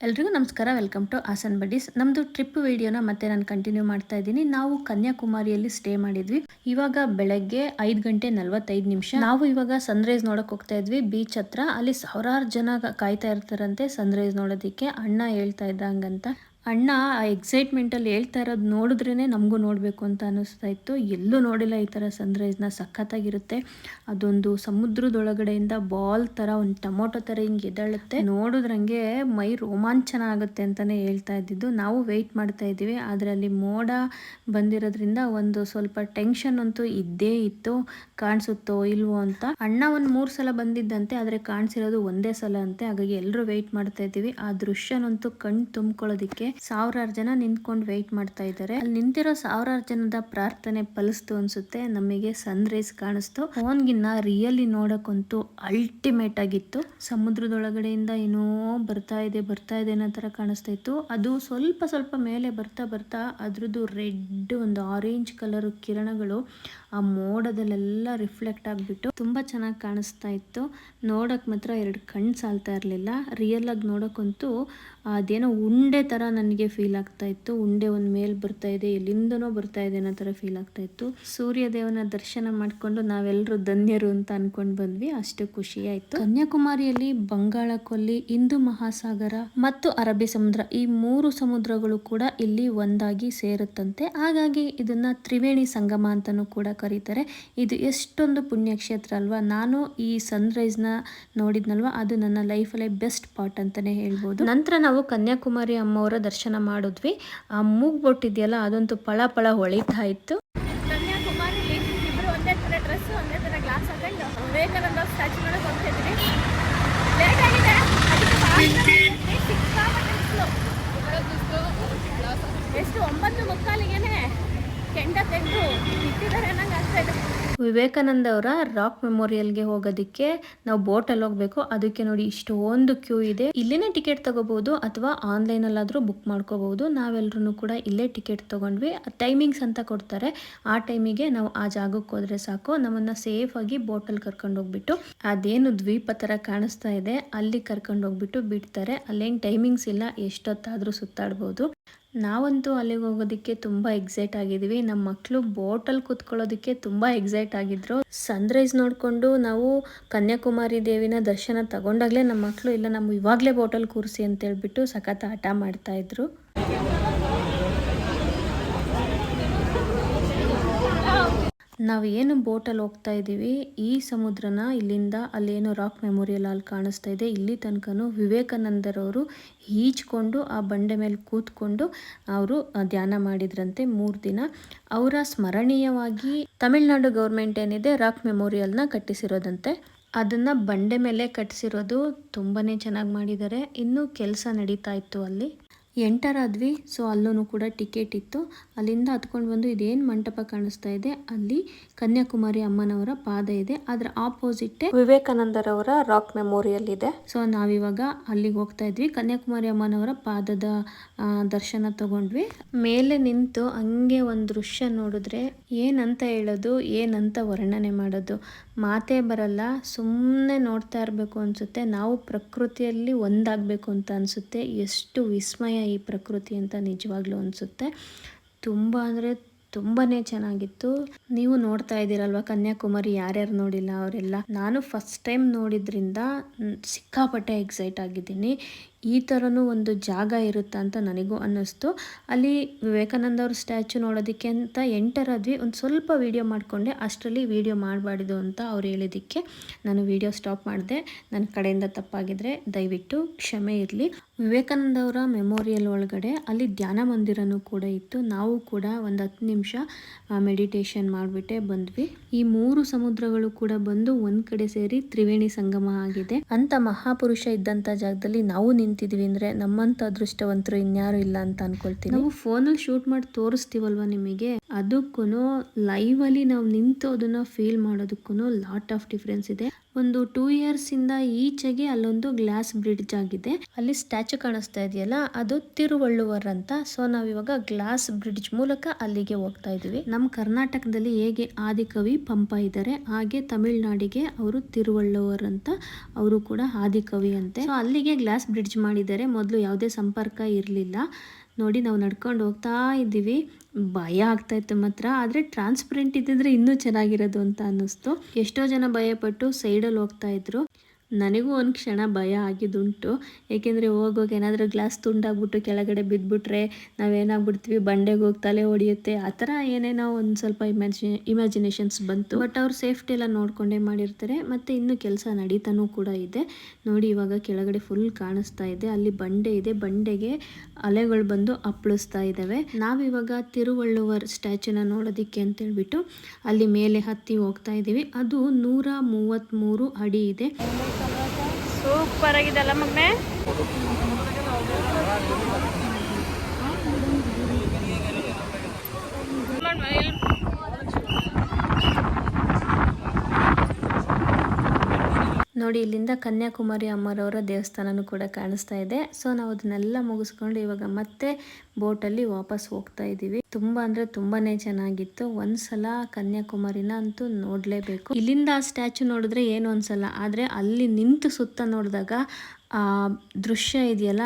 ಎಲ್ರಿಗೂ ನಮಸ್ಕಾರ welcome to Aasan buddies ನಮ್ಮದು ಟ್ರಿಪ್ ವಿಡಿಯೋನ ಮತ್ತೆ ನಾನು ಕಂಟಿನ್ಯೂ ಮಾಡ್ತಾ ಇದ್ದೀನಿ. ನಾವು ಕನ್ಯಾಕುಮಾರಿಯಲ್ಲಿ ಸ್ಟೇ ಮಾಡಿದ್ವಿ. ಇವಾಗ ಬೆಳಗ್ಗೆ ಐದು ಗಂಟೆ ನಲವತ್ತೈದು ನಿಮಿಷ. ನಾವು ಇವಾಗ ಸನ್ರೈಸ್ ನೋಡಕ್ಕೆ ಹೋಗ್ತಾ ಇದ್ವಿ. ಬೀಚ್ ಹತ್ರ. ಅಲ್ಲಿ ಸಾವಿರಾರು ಜನ ಕಾಯ್ತಾ ಇರ್ತಾರಂತೆ ಸನ್ರೈಸ್ ನೋಡೋದಕ್ಕೆ. ಅಣ್ಣ ಹೇಳ್ತಾ ಇದ್ದಂಗಂತ. ಅಣ್ಣ ಆ ಎಕ್ಸೈಟ್ಮೆಂಟಲ್ಲಿ ಹೇಳ್ತಾ ಇರೋದು ನೋಡಿದ್ರೇ ನಮಗೂ ನೋಡಬೇಕು ಅಂತ ಅನ್ನಿಸ್ತಾ ಇತ್ತು. ಎಲ್ಲೂ ನೋಡಿಲ್ಲ ಈ ಥರ ಸನ್ರೈಸ್ನ ಸಖತ್ತಾಗಿರುತ್ತೆ. ಅದೊಂದು ಸಮುದ್ರದೊಳಗಡೆಯಿಂದ ಬಾಲ್ ಥರ ಒಂದು ಟೊಮೊಟೊ ಥರ ಹಿಂಗೆ ಎದಳುತ್ತೆ ನೋಡಿದ್ರಂಗೆ ಮೈ ರೋಮಾಂಚನ ಆಗುತ್ತೆ ಅಂತಲೇ ಹೇಳ್ತಾ ಇದ್ದಿದ್ದು. ನಾವು ವೆಯ್ಟ್ ಮಾಡ್ತಾ ಇದ್ದೀವಿ. ಅದರಲ್ಲಿ ಮೋಡ ಬಂದಿರೋದ್ರಿಂದ ಒಂದು ಸ್ವಲ್ಪ ಟೆನ್ಷನ್ ಅಂತೂ ಇದ್ದೇ ಇತ್ತು. ಕಾಣಿಸುತ್ತೋ ಇಲ್ವೋ ಅಂತ. ಅಣ್ಣ ಒಂದು ಮೂರು ಸಲ ಬಂದಿದ್ದಂತೆ, ಆದರೆ ಕಾಣಿಸಿರೋದು ಒಂದೇ ಸಲ ಅಂತೆ. ಹಾಗಾಗಿ ಎಲ್ಲರೂ ವೆಯ್ಟ್ ಮಾಡ್ತಾ ಇದ್ದೀವಿ. ಆ ದೃಶ್ಯನಂತೂ ಕಣ್ಣು ತುಂಬ್ಕೊಳ್ಳೋದಿಕ್ಕೆ ಸಾವಿರಾರು ಜನ ನಿಂತ್ಕೊಂಡು ವೆಯ್ಟ್ ಮಾಡ್ತಾ ಇದ್ದಾರೆ. ಅಲ್ಲಿ ನಿಂತಿರೋ ಸಾವಿರಾರು ಜನದ ಪ್ರಾರ್ಥನೆ ಫಲಿಸ್ತು ಅನ್ಸುತ್ತೆ. ನಮಗೆ ಸನ್ ರೈಸ್ ಕಾಣಿಸ್ತು ಫೋನ್ಗಿನ್ನ ರಿಯಲಿ ನೋಡಕ್ಕಂತೂ ಅಲ್ಟಿಮೇಟ್ ಆಗಿತ್ತು. ಸಮುದ್ರದೊಳಗಡೆಯಿಂದ ಏನೋ ಬರ್ತಾ ಇದೆ ಬರ್ತಾ ಇದೆ ಅನ್ನೋ ತರ ಕಾಣಿಸ್ತಾ ಇತ್ತು. ಅದು ಸ್ವಲ್ಪ ಸ್ವಲ್ಪ ಮೇಲೆ ಬರ್ತಾ ಬರ್ತಾ ಅದ್ರದ್ದು ರೆಡ್ ಒಂದು ಆರೆಂಜ್ ಕಲರ್ ಕಿರಣಗಳು ಆ ಮೋಡದಲ್ಲೆಲ್ಲ ರಿಫ್ಲೆಕ್ಟ್ ಆಗಿಬಿಟ್ಟು ತುಂಬಾ ಚೆನ್ನಾಗಿ ಕಾಣಿಸ್ತಾ ಇತ್ತು. ನೋಡಕ್ ಮಾತ್ರ ಎರಡು ಕಣ್ಣು ಸಾಲ್ತಾ ಇರಲಿಲ್ಲ. ರಿಯಲ್ ಆಗಿ ನೋಡೋಕ್ಕಂತೂ ಅದೇನೋ ಉಂಡೆ ಥರ ನನಗೆ ಫೀಲ್ ಆಗ್ತಾ ಇತ್ತು. ಉಂಡೆ ಒಂದು ಮೇಲೆ ಬರ್ತಾ ಇದೆ, ಎಲ್ಲಿಂದನೋ ಬರ್ತಾ ಇದೆ ಅನ್ನೋ ಥರ ಫೀಲ್ ಆಗ್ತಾ ಇತ್ತು. ಸೂರ್ಯದೇವನ ದರ್ಶನ ಮಾಡಿಕೊಂಡು ನಾವೆಲ್ಲರೂ ಧನ್ಯರು ಅಂತ ಅಂದ್ಕೊಂಡು ಬಂದ್ವಿ. ಅಷ್ಟು ಖುಷಿ ಆಯ್ತು. ಕನ್ಯಾಕುಮಾರಿಯಲ್ಲಿ ಬಂಗಾಳ ಕೊಲ್ಲಿ ಹಿಂದೂ ಮಹಾಸಾಗರ ಮತ್ತು ಅರಬ್ಬಿ ಸಮುದ್ರ ಈ ಮೂರು ಸಮುದ್ರಗಳು ಕೂಡ ಇಲ್ಲಿ ಒಂದಾಗಿ ಸೇರುತ್ತಂತೆ. ಹಾಗಾಗಿ ಇದನ್ನ ತ್ರಿವೇಣಿ ಸಂಗಮ ಅಂತಾನೂ ಕೂಡ ಕರೀತಾರೆ. ಇದು ಎಷ್ಟೊಂದು ಪುಣ್ಯಕ್ಷೇತ್ರ ಅಲ್ವಾ? ನಾನು ಈ ಸನ್ರೈಸ್ನ ನೋಡಿದ್ನಲ್ವಾ? ಅದು ನನ್ನ ಲೈಫಲ್ಲೇ ಬೆಸ್ಟ್ ಪಾರ್ಟ್ ಅಂತಾನೆ ಹೇಳ್ಬೋದು. ನಂತರ ನಾವು ಕನ್ಯಾಕುಮಾರಿ ಅಮ್ಮವರ ದರ್ಶನ ಮಾಡಿದ್ವಿ. ಆ ಮೂಗ್ಬೊಟ್ಟಿದೆಯಲ್ಲ, ಅದಂತೂ ಪಳ ಪಳ ಹೊಳಿತಾ ಇತ್ತು. ಕನ್ಯಾಕುಮಾರಿಲಿ ಡ್ರೆಸ್ ಒಂದೇ ಥರ ಡ್ರೆಸ್ ಒಂದೇ ಥರ ಗ್ಲಾಸ್ ಹಾಕೊಂಡು ವಿವೇಕಾನಂದ ಸ್ಟ್ಯಾಚು ನೋಡಕ್ ಹೋಗ್ತಿದ್ವಿ ಲೇಟ್ ಆಗಿದೆ ಅದಕ್ಕೆ ಭಾಳ ಜನ ಇದ್ವಿ, ಸಿಕ್ಕಾಪಟ್ಟೆ ಬಿಸ್ಲು. ಎಷ್ಟು ಒಂಬತ್ತು ಮುಕ್ಕಾಲಿಗೆನೆ ಕೆಂಡ ತೆಗೆದು ಇಟ್ಟಿದ್ದಾರೆ ಅನ್ನಂಗೆ ಆಗ್ತಾ ಇದೆ ವಿವೇಕಾನಂದ ಅವರ ರಾಕ್ ಮೆಮೋರಿಯಲ್ಗೆ ಹೋಗೋದಕ್ಕೆ ನಾವು ಬೋಟಲ್ಲಿ ಹೋಗಬೇಕು. ಅದಕ್ಕೆ ನೋಡಿ ಇಷ್ಟೊಂದು ಕ್ಯೂ ಇದೆ. ಇಲ್ಲಿನೇ ಟಿಕೆಟ್ ತಗೋಬಹುದು ಅಥವಾ ಆನ್ಲೈನಲ್ಲಾದರೂ ಬುಕ್ ಮಾಡ್ಕೋಬಹುದು. ನಾವೆಲ್ಲರೂ ಕೂಡ ಇಲ್ಲೇ ಟಿಕೆಟ್ ತಗೊಂಡ್ವಿ. ಟೈಮಿಂಗ್ಸ್ ಅಂತ ಕೊಡ್ತಾರೆ. ಆ ಟೈಮಿಗೆ ನಾವು ಆ ಜಾಗಕ್ಕೆ ಹೋದ್ರೆ ಸಾಕು. ನಮ್ಮನ್ನ ಸೇಫ್ ಆಗಿ ಬೋಟಲ್ಲಿ ಕರ್ಕೊಂಡು ಹೋಗ್ಬಿಟ್ಟು. ಅದೇನು ದ್ವೀಪ ಥರ ಕಾಣಿಸ್ತಾ ಇದೆ. ಅಲ್ಲಿ ಕರ್ಕೊಂಡು ಹೋಗ್ಬಿಟ್ಟು ಬಿಡ್ತಾರೆ. ಅಲ್ಲೇನು ಟೈಮಿಂಗ್ಸ್ ಇಲ್ಲ. ಎಷ್ಟೊತ್ತಾದರೂ ಸುತ್ತಾಡ್ಬೋದು. ನಾವಂತೂ ಅಲ್ಲಿಗೆ ಹೋಗೋದಕ್ಕೆ ತುಂಬ ಎಕ್ಸೈಟ್ ಆಗಿದ್ದೀವಿ ನಮ್ಮ ಮಕ್ಕಳು ಬೋಟಲ್ಲಿ ಕೂತ್ಕೊಳ್ಳೋದಕ್ಕೆ ತುಂಬ ಎಕ್ಸೈಟ್ ಆಗಿದ್ರು. ಸನ್ರೈಸ್ ನೋಡಿಕೊಂಡು ನಾವು ಕನ್ಯಾಕುಮಾರಿ ದೇವಿನ ದರ್ಶನ ತಗೊಂಡಾಗಲೇ ನಮ್ಮ ಮಕ್ಕಳು ಇಲ್ಲ ನಮ್ಮ ಇವಾಗಲೇ ಬೋಟಲ್ ಕೂರಿಸಿ ಅಂತ ಹೇಳ್ಬಿಟ್ಟು ಸಖತ್ ಆಟ ಮಾಡ್ತಾ ನಾವು ಏನು ಬೋಟಲ್ಲಿ ಹೋಗ್ತಾ ಇದ್ದೀವಿ, ಈ ಸಮುದ್ರನ ಇಲ್ಲಿಂದ ಅಲ್ಲೇನೋ ರಾಕ್ ಮೆಮೋರಿಯಲ್ ಅಲ್ಲಿ ಕಾಣಿಸ್ತಾ ಇದೆ. ಇಲ್ಲಿ ತನಕನೂ ವಿವೇಕಾನಂದರವರು ಈಜ್ಕೊಂಡು ಆ ಬಂಡೆ ಮೇಲೆ ಕೂತ್ಕೊಂಡು ಅವರು ಧ್ಯಾನ ಮಾಡಿದ್ರಂತೆ ಮೂರು ದಿನ. ಅವರ ಸ್ಮರಣೀಯವಾಗಿ ತಮಿಳ್ನಾಡು ಗೌರ್ಮೆಂಟ್ ಏನಿದೆ, ರಾಕ್ ಮೆಮೋರಿಯಲ್ನ ಕಟ್ಟಿಸಿರೋದಂತೆ. ಅದನ್ನು ಬಂಡೆ ಮೇಲೆ ಕಟ್ಟಿಸಿರೋದು ತುಂಬಾ ಚೆನ್ನಾಗಿ ಮಾಡಿದ್ದಾರೆ. ಇನ್ನೂ ಕೆಲಸ ನಡೀತಾ ಇತ್ತು ಅಲ್ಲಿ. ಎಂಟರ್ ಆದ್ವಿ ಸೊ ಅಲ್ಲೂ ಕೂಡ ಟಿಕೆಟ್ ಇತ್ತು. ಅಲ್ಲಿಂದ ಹತ್ಕೊಂಡು ಬಂದು ಇದೇನು ಮಂಟಪ ಕಾಣಿಸ್ತಾ ಇದೆ, ಅಲ್ಲಿ ಕನ್ಯಾಕುಮಾರಿ ಅಮ್ಮನವರ ಪಾದ ಇದೆ. ಅದರ ಆಪೋಸಿಟ್ ವಿವೇಕಾನಂದರವರ ರಾಕ್ ಮೆಮೋರಿಯಲ್ ಇದೆ. ಸೊ ನಾವಿವಾಗ ಅಲ್ಲಿಗೆ ಹೋಗ್ತಾ ಇದ್ವಿ. ಕನ್ಯಾಕುಮಾರಿ ಅಮ್ಮನವರ ಪಾದದ ದರ್ಶನ ತಗೊಂಡ್ವಿ. ಮೇಲೆ ನಿಂತು ಹಂಗೆ ಒಂದು ದೃಶ್ಯ ನೋಡಿದ್ರೆ ಏನಂತ ಹೇಳೋದು, ಏನಂತ ವರ್ಣನೆ ಮಾಡೋದು. ಮಾತೇ ಬರಲ್ಲ ಸುಮ್ಮನೆ ನೋಡ್ತಾ ಇರಬೇಕು ಅನಿಸುತ್ತೆ. ನಾವು ಪ್ರಕೃತಿಯಲ್ಲಿ ಒಂದಾಗಬೇಕು ಅಂತ ಅನಿಸುತ್ತೆ. ಎಷ್ಟು ವಿಸ್ಮಯ ಈ ಪ್ರಕೃತಿ ಅಂತ ನಿಜವಾಗ್ಲೂ ಅನಿಸುತ್ತೆ. ತುಂಬ ಅಂದರೆ ತುಂಬಾ ಚೆನ್ನಾಗಿತ್ತು. ನೀವು ನೋಡ್ತಾ ಇದ್ದೀರಲ್ವ, ಕನ್ಯಾಕುಮಾರಿ ಯಾರ್ಯಾರು ನೋಡಿಲ್ಲ ಅವರೆಲ್ಲ. ನಾನು ಫಸ್ಟ್ ಟೈಮ್ ನೋಡಿದ್ರಿಂದ ಸಿಕ್ಕಾಪಟ್ಟೆ ಎಕ್ಸೈಟ್ ಆಗಿದ್ದೀನಿ. ಈ ಥರನೂ ಒಂದು ಜಾಗ ಇರುತ್ತಾ ಅಂತ ನನಗೂ ಅನ್ನಿಸ್ತು. ಅಲ್ಲಿ ವಿವೇಕಾನಂದ ಅವ್ರ ಸ್ಟ್ಯಾಚು ನೋಡೋದಕ್ಕೆ ಅಂತ ಎಂಟರ್ ಆದ್ವಿ ಒಂದು ಸ್ವಲ್ಪ ವೀಡಿಯೋ ಮಾಡಿಕೊಂಡೆ. ಅಷ್ಟರಲ್ಲಿ ವೀಡಿಯೋ ಮಾಡಬಾರ್ದು ಅಂತ ಅವ್ರು ಹೇಳಿದ್ದಕ್ಕೆ ನಾನು ವೀಡಿಯೋ ಸ್ಟಾಪ್ ಮಾಡಿದೆ. ನನ್ನ ಕಡೆಯಿಂದ ತಪ್ಪಾಗಿದ್ರೆ ದಯವಿಟ್ಟು ಕ್ಷಮೆ ಇರಲಿ. ವಿವೇಕಾನಂದ ಅವರ ಮೆಮೋರಿಯಲ್ ಒಳಗಡೆ ಅಲ್ಲಿ ಧ್ಯಾನ ಮಂದಿರನೂ ಕೂಡ ಇತ್ತು. ನಾವು ಕೂಡ ಒಂದು ಹತ್ತು ನಿಮಿಷ ಮೆಡಿಟೇಷನ್ ಮಾಡಿಬಿಟ್ಟೆ ಬಂದ್ವಿ. ಈ ಮೂರು ಸಮುದ್ರಗಳು ಕೂಡ ಬಂದು ಒಂದು ಕಡೆ ಸೇರಿ ತ್ರಿವೇಣಿ ಸಂಗಮ ಆಗಿದೆ. ಅಂತ ಮಹಾಪುರುಷ ಇದ್ದಂಥ ಜಾಗದಲ್ಲಿ ನಾವು ನಿಂತಿದ್ವಿ ಅಂದ್ರೆ ನಮ್ಮಂತ ಅದೃಷ್ಟವಂತರು ಇನ್ಯಾರು ಇಲ್ಲ ಅಂತ ಅನ್ಕೊಳ್ತೀನಿ. ನಾವು ಫೋನಲ್ಲಿ ಶೂಟ್ ಮಾಡಿ ತೋರಿಸ್ತೀವಲ್ವಾ ನಿಮಗೆ? ಅದಕ್ಕೂ ಲೈವ್ ಅಲ್ಲಿ ನಾವು ನಿಂತು ಅದನ್ನ ಫೀಲ್ ಮಾಡೋದಕ್ಕೂ ಲಾಟ್ ಆಫ್ ಡಿಫ್ರೆನ್ಸ್ ಇದೆ. ಒಂದು ಟೂ ಇಯರ್ಸ್ ಇಂದ ಈಚೆಗೆ ಅಲ್ಲೊಂದು ಗ್ಲಾಸ್ ಬ್ರಿಡ್ಜ್ ಆಗಿದೆ. ಅಲ್ಲಿ ಸ್ಟ್ಯಾಚು ಕಾಣಿಸ್ತಾ ಇದೆಯಲ್ಲ, ಅದು ತಿರುವಳ್ಳುವರ್ ಅಂತ. ಸೊ ನಾವಿವಾಗ ಗ್ಲಾಸ್ ಬ್ರಿಡ್ಜ್ ಮೂಲಕ ಅಲ್ಲಿಗೆ ಹೋಗ್ತಾ ಇದೀವಿ ನಮ್ಮ ಕರ್ನಾಟಕದಲ್ಲಿ ಹೇಗೆ ಆದಿಕವಿ ಪಂಪ ಇದ್ದಾರೆ ಹಾಗೆ ತಮಿಳ್ನಾಡಿಗೆ ಅವರು ತಿರುವಳ್ಳುವರ್ ಅಂತ, ಅವರು ಕೂಡ ಆದಿಕವಿ ಅಂತೆ. ಅಲ್ಲಿಗೆ ಗ್ಲಾಸ್ ಬ್ರಿಡ್ಜ್ ಮಾಡಿದ್ದಾರೆ ಮೊದಲು ಯಾವುದೇ ಸಂಪರ್ಕ ಇರಲಿಲ್ಲ. ನೋಡಿ ನಾವು ನಡ್ಕೊಂಡು ಹೋಗ್ತಾ ಇದ್ದೀವಿ. ಭಯ ಆಗ್ತಾ ಇತ್ತು ಮಾತ್ರ. ಆದರೆ ಟ್ರಾನ್ಸ್ಪರೆಂಟ್ ಇದ್ದಿದ್ರೆ ಇನ್ನೂ ಚೆನ್ನಾಗಿರೋದು ಅಂತ ಅನ್ನಿಸ್ತು. ಎಷ್ಟೋ ಜನ ಭಯಪಟ್ಟು ಸೈಡಲ್ಲಿ ಹೋಗ್ತಾ ಇದ್ರು. ನನಗೂ ಒಂದು ಕ್ಷಣ ಭಯ ಆಗಿದ್ದುಂಟು. ಏಕೆಂದರೆ ಹೋಗೋಕೆ ಏನಾದರೂ ಗ್ಲಾಸ್ ತುಂಡಾಗ್ಬಿಟ್ಟು ಕೆಳಗಡೆ ಬಿದ್ದುಬಿಟ್ರೆ ನಾವೇನಾಗ್ಬಿಡ್ತೀವಿ? ಬಂಡೆಗೆ ಹೋಗಿ ತಲೆ ಹೊಡೆಯುತ್ತೆ ಆ ಥರ ಏನೇನೋ ಒಂದು ಸ್ವಲ್ಪ ಇಮ್ಯಾಜಿ ಇಮ್ಯಾಜಿನೇಷನ್ಸ್ ಬಂತು. ಬಟ್ ಅವ್ರು ಸೇಫ್ಟಿ ಎಲ್ಲ ನೋಡಿಕೊಂಡೇ ಮಾಡಿರ್ತಾರೆ. ಮತ್ತು ಇನ್ನೂ ಕೆಲಸ ನಡೀತಾನೂ ಕೂಡ ಇದೆ. ನೋಡಿ, ಇವಾಗ ಕೆಳಗಡೆ ಫುಲ್ ಕಾಣಿಸ್ತಾ ಇದೆ. ಅಲ್ಲಿ ಬಂಡೆ ಇದೆ. ಬಂಡೆಗೆ ಅಲೆಗಳು ಬಂದು ಅಪ್ಪಳಿಸ್ತಾ ಇದ್ದಾವೆ ನಾವಿವಾಗ ತಿರುವಳ್ಳುವರ್ ಸ್ಟ್ಯಾಚ್ಯೂನ ನೋಡೋದಕ್ಕೆ ಅಂತೇಳ್ಬಿಟ್ಟು ಅಲ್ಲಿ ಮೇಲೆ ಹತ್ತಿ ಹೋಗ್ತಾ ಇದ್ದೀವಿ ಅದು ನೂರ ಮೂವತ್ತ್ಮೂರು ಅಡಿ ಇದೆ. ಸೂಪರ್ ಆಗಿದೆ ಅಲ್ಲ ಮಗ್ನೆ ನೋಡಿ ಇಲ್ಲಿಂದ ಕನ್ಯಾಕುಮಾರಿ ಅಮ್ಮರವರ ದೇವಸ್ಥಾನನೂ ಕೂಡ ಕಾಣಿಸ್ತಾ ಇದೆ. ಸೊ ನಾವು ಅದನ್ನೆಲ್ಲ ಮುಗಿಸ್ಕೊಂಡು ಇವಾಗ ಮತ್ತೆ ಬೋಟಲ್ಲಿ ವಾಪಸ್ ಹೋಗ್ತಾ ಇದ್ದೀವಿ. ತುಂಬ ಅಂದರೆ ತುಂಬಾನೇ ಚೆನ್ನಾಗಿತ್ತು. ಒಂದ್ಸಲ ಕನ್ಯಾಕುಮಾರಿನ ಅಂತೂ ನೋಡಲೇಬೇಕು. ಇಲ್ಲಿಂದ ಆ ಸ್ಟ್ಯಾಚು ನೋಡಿದ್ರೆ ಏನು ಅನ್ಸಲ್ಲ. ಆದರೆ ಅಲ್ಲಿ ನಿಂತು ಸುತ್ತ ನೋಡಿದಾಗ ಆ ದೃಶ್ಯ ಇದೆಯಲ್ಲ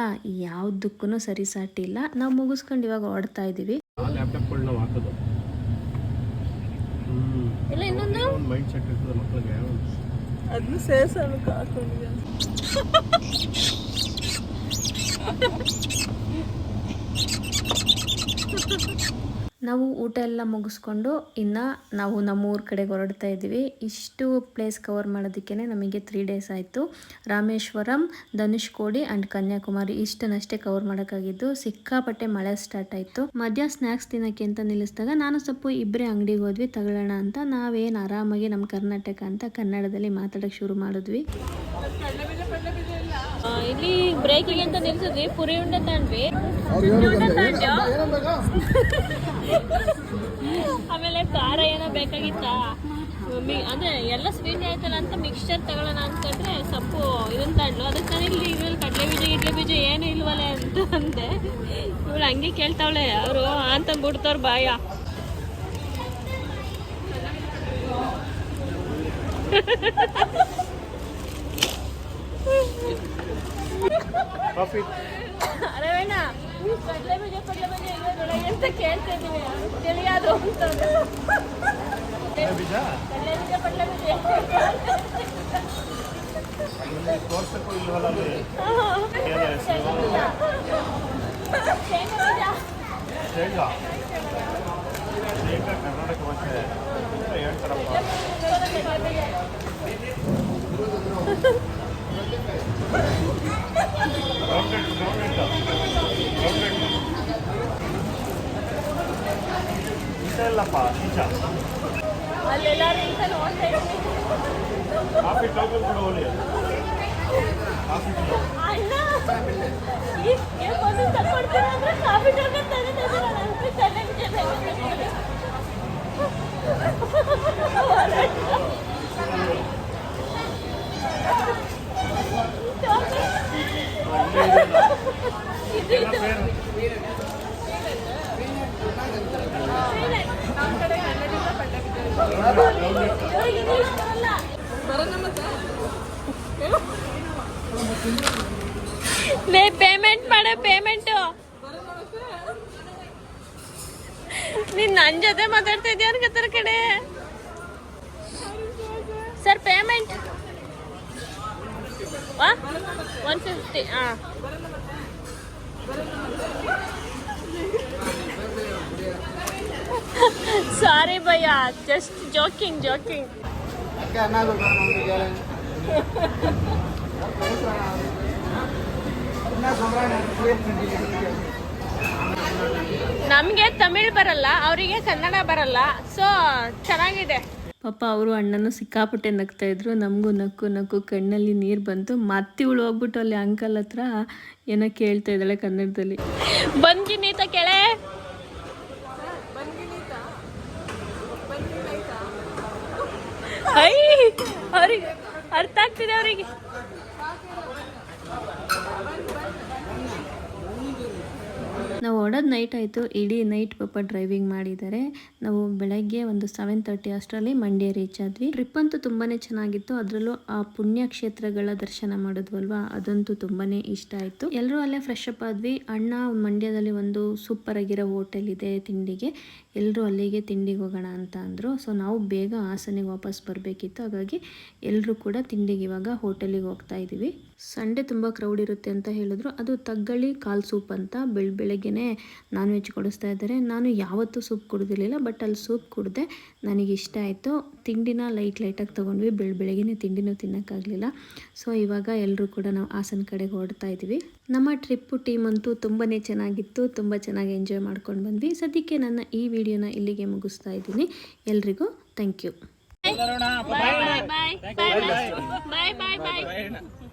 ಯಾವುದಕ್ಕೂ ಸರಿಸಾಟಿಲ್ಲ ನಾವು ಮುಗಿಸ್ಕೊಂಡು ಇವಾಗ ಹೊಡ್ತಾ ಇದ್ದೀವಿ. ಇನ್ನೊಂದು? ಒಂದು ಮೈಂಡ್ ಸೆಟ್ ಇರ್ತದೆ ಮಕ್ಕಳಿಗೆ ಅದನ್ನು ಸೇರ್ಸೋಣಕ್ಕೆ ಹಾಕೊಂಡಿದ್ದೆ ನಾವು ಊಟ ಎಲ್ಲ ಮುಗಿಸ್ಕೊಂಡು ಇನ್ನು ನಾವು ನಮ್ಮ ಊರ ಕಡೆಗೆ ಹೊರಡ್ತಾ ಇದ್ದೀವಿ. ಇಷ್ಟು ಪ್ಲೇಸ್ ಕವರ್ ಮಾಡೋದಕ್ಕೆ ನಮಗೆ ತ್ರೀ ಡೇಸ್ ಆಯಿತು. ರಾಮೇಶ್ವರಂ, ಧನುಷ್ಕೋಡಿ ಆ್ಯಂಡ್ ಕನ್ಯಾಕುಮಾರಿ ಇಷ್ಟನ್ನಷ್ಟೇ ಕವರ್ ಮಾಡೋಕ್ಕಾಗಿದ್ದು ಸಿಕ್ಕಾಪಟ್ಟೆ ಮಳೆ ಸ್ಟಾರ್ಟ್ ಆಯಿತು. ಮಧ್ಯ ಸ್ನ್ಯಾಕ್ಸ್ ತಿನ್ನೋಕ್ಕೆ ಅಂತ ನಿಲ್ಲಿಸಿದಾಗ ನಾನು ಸ್ವಲ್ಪ ಇಬ್ಬರೇ ಅಂಗಡಿಗೆ ಹೋದ್ವಿ, ತಗೊಳ್ಳೋಣ ಅಂತ. ನಾವೇನು ಆರಾಮಾಗಿ ನಮ್ಮ ಕರ್ನಾಟಕ ಅಂತ ಕನ್ನಡದಲ್ಲಿ ಮಾತಾಡೋಕ್ಕೆ ಶುರು ಮಾಡಿದ್ವಿ. ಇಲ್ಲಿ ಬ್ರೇಕಿಗೆ ಅಂತ ನಿಲ್ಲಿಸಿದ್ವಿ ಪುರಿ ಉಂಡೆ ತಗೊಂಡು ಆಮೇಲೆ ಖಾರ ಏನೋ ಬೇಕಾಗಿತ್ತಾ? ಮಿ- ಅದೇ ಎಲ್ಲ ಸ್ವೀಟ್ ಆಯ್ತಲ್ಲ ಅಂತ ಮಿಕ್ಸ್ಚರ್ ತಗೊಳ್ಳೋಣ ಅಂತಂದ್ರೆ ಸೊಪ್ಪು ಇದನ್ನ ತಗೊಂಡು ಅದಕ್ಕೆ ನಾನು ಇಲ್ಲಿ ಇದ್ರಲ್ಲಿ ಕಡಲೆ ಬೀಜ ಗಿಡ್ಲೆ ಬೀಜ ಏನು ಇಲ್ವಲ್ಲ ಅಂತ ಅಂದೆ. ಇವಳು ಹಂಗೆ ಕೇಳ್ತಾವಳೆ. ಅವರು ಅಂತ ಬಿಡ್ತವ್ರ ಬಾಯ. ಅರೆ ಅರವೇಣ ಕಡಲೆ ಬೀಜ ಕಡಲೆ ಬೀಜ ಇರೋದ್ರೊಳಗೆ ಅಂತ ಕೇಳ್ತಿದ್ದೀವಿ ತಿಳಿಯೋದು ಅಂತ ಬೀಜ ಕಡಲೆ ಬೀಜ ಕಡಲೆ ಬೀಜ ಅಲ್ಲಿ ತೋರ್ಸಕ್ಕೂ ಇಲ್ವಲ್ಲ ಅಲ್ಲಿ ಏನ ಹೆಸರು ಶೇಂಗಾ ಬೀಜ ಶೇಂಗಾ ಶೇಂಗಾ ಕರ್ನಾಟಕ ಭಾಷೆ ಅಂತ ಹೇಳ್ತಾರಪ್ಪ ಗೌರ್ಮೆಂಟ್ ಗೌರ್ಮೆಂಟ್ ಗೌರ್ಮೆಂಟ್ ನಿಜ ಇಲ್ಲಪ್ಪ ನಿಜ ಅಲ್ಲೆಲ್ಲಾರು ಕಾಫಿ ಟೋಕನ್ ಕೂಡ ಒಳ್ಳೆಯ ಕಾಫಿ ಅಣ್ಣ ಈ ತಗೊಡ್ತೀನಿ ಅಂದ್ರೆ ಕಾಫಿ ಟೋಕನ್ ತಗೊಂಡಿದ್ದೀರ ನನಗೆ ಕಡಲೆ ಬೀಜ ಬೇಕು. ಇದು ಇದು ಇವ್ರಿಗೆ ಇಂಗ್ಲಿಷ್ ಬರಲ್ಲ ಲೇ ಪೇಮೆಂಟ್ ಮಾಡ ಪೇಮೆಂಟು ನೀನ್ ನನ್ನ ಜೊತೆ ಮಾತಾಡ್ತಾ ಇದೀಯ ಅನ್ಕತ್ತಾರ ಕಡೆ. ಸರ್ ಪೇಮೆಂಟ್ ಒನ್ ಫಿಫ್ಟಿ ಹಾ ಸಾರಿ ಭಯ್ಯ ಜಸ್ಟ್ ಜೋಕಿಂಗ್ ಜೋಕಿಂಗ್ ನಮಗೆ ತಮಿಳ್ ಬರಲ್ಲ ಅವರಿಗೆ ಕನ್ನಡ ಬರಲ್ಲ ಸೊ ಚೆನ್ನಾಗಿದೆ. ಪಾಪ ಅವರು ಅಣ್ಣನೂ ಸಿಕ್ಕಾಪಟ್ಟೆ ನಗ್ತಾ ಇದ್ರು. ನಮಗೂ ನಕ್ಕು ನಕ್ಕು ಕಣ್ಣಲ್ಲಿ ನೀರು ಬಂತು. ಮತ್ತೆ ಇವಳು ಹೋಗ್ಬಿಟ್ಟು ಅಲ್ಲಿ ಅಂಕಲ್ ಹತ್ರ ಏನೋ ಕೇಳ್ತಾ ಇದ್ದಾಳೆ ಕನ್ನಡದಲ್ಲಿ. ಬಂದ್ಗಿ ನೀತ ಕೆಳೆ. ಅಯ್ಯ ಅವ್ರಿಗೆ ಅರ್ಥ ಆಗ್ತಿದೆ ಅವರಿಗೆ. ನಾವು ಹೊಡೋದು ನೈಟ್ ಆಯಿತು. ಇಡೀ ನೈಟ್ ಪಾಪ ಡ್ರೈವಿಂಗ್ ಮಾಡಿದ್ದಾರೆ ನಾವು ಬೆಳಗ್ಗೆ ಒಂದು ಸೆವೆನ್ ತರ್ಟಿ ಅಷ್ಟರಲ್ಲಿ ಮಂಡ್ಯ ರೀಚ್ ಆದ್ವಿ. ಟ್ರಿಪ್ ಅಂತೂ ತುಂಬಾ ಚೆನ್ನಾಗಿತ್ತು. ಅದರಲ್ಲೂ ಆ ಪುಣ್ಯಕ್ಷೇತ್ರಗಳ ದರ್ಶನ ಮಾಡಿದ್ವಲ್ವಾ? ಅದಂತೂ ತುಂಬಾ ಇಷ್ಟ ಆಯಿತು. ಎಲ್ಲರೂ ಅಲ್ಲೇ ಫ್ರೆಶ್ ಅಪ್ ಆದ್ವಿ. ಅಣ್ಣ ಮಂಡ್ಯದಲ್ಲಿ ಒಂದು ಸೂಪರ್ ಆಗಿರೋ ಹೋಟೆಲ್ ಇದೆ ತಿಂಡಿಗೆ. ಎಲ್ಲರೂ ಅಲ್ಲಿಗೆ ತಿಂಡಿಗೆ ಹೋಗೋಣ ಅಂತ ಅಂದರು. ಸೊ ನಾವು ಬೇಗ ಹಾಸನಿಗೆ ವಾಪಸ್ ಬರಬೇಕಿತ್ತು. ಹಾಗಾಗಿ ಎಲ್ಲರೂ ಕೂಡ ತಿಂಡಿಗೆ ಇವಾಗ ಹೋಟೆಲಿಗೆ ಹೋಗ್ತಾ ಇದ್ದೀವಿ ಸಂಡೇ ತುಂಬ ಕ್ರೌಡ್ ಇರುತ್ತೆ ಅಂತ ಹೇಳಿದ್ರು. ಅದು ತಗ್ಗಳಿ ಕಾಲ್ ಸೂಪ್ ಅಂತ ಬೆಳ ಬೆಳಗ್ಗೆನೇ ನಾನ್ ವೆಜ್ ಕೊಡಿಸ್ತಾ ಇದ್ದಾರೆ. ನಾನು ಯಾವತ್ತೂ ಸೂಪ್ ಕುಡಿದಿರಲಿಲ್ಲ ಬಟ್ ಅಲ್ಲಿ ಸೂಪ್ ಕುಡಿದೆ ನನಗೆ ಇಷ್ಟ ಆಯಿತು. ತಿಂಡಿನ ಲೈಟ್ ಲೈಟಾಗಿ ತೊಗೊಂಡ್ವಿ. ಬೆಳ ಬೆಳಗ್ಗೆನೇ ತಿಂಡಿನೂ ತಿನ್ನೋಕ್ಕಾಗಲಿಲ್ಲ ಸೊ ಇವಾಗ ಎಲ್ಲರೂ ಕೂಡ ನಾವು ಹಾಸನ ಕಡೆಗೆ ಹೊರಡ್ತಾ ಇದ್ದೀವಿ ನಮ್ಮ ಟ್ರಿಪ್ಪು ಟೀಮ್ ಅಂತೂ ತುಂಬಾ ಚೆನ್ನಾಗಿತ್ತು. ತುಂಬ ಚೆನ್ನಾಗಿ ಎಂಜಾಯ್ ಮಾಡ್ಕೊಂಡು ಬಂದ್ವಿ. ಸದ್ಯಕ್ಕೆ ನನ್ನ ಈ ವಿಡಿಯೋನ ಇಲ್ಲಿಗೆ ಮುಗಿಸ್ತಾ ಇದ್ದೀನಿ. ಎಲ್ರಿಗೂ thank you bye bye bye bye bye bye bye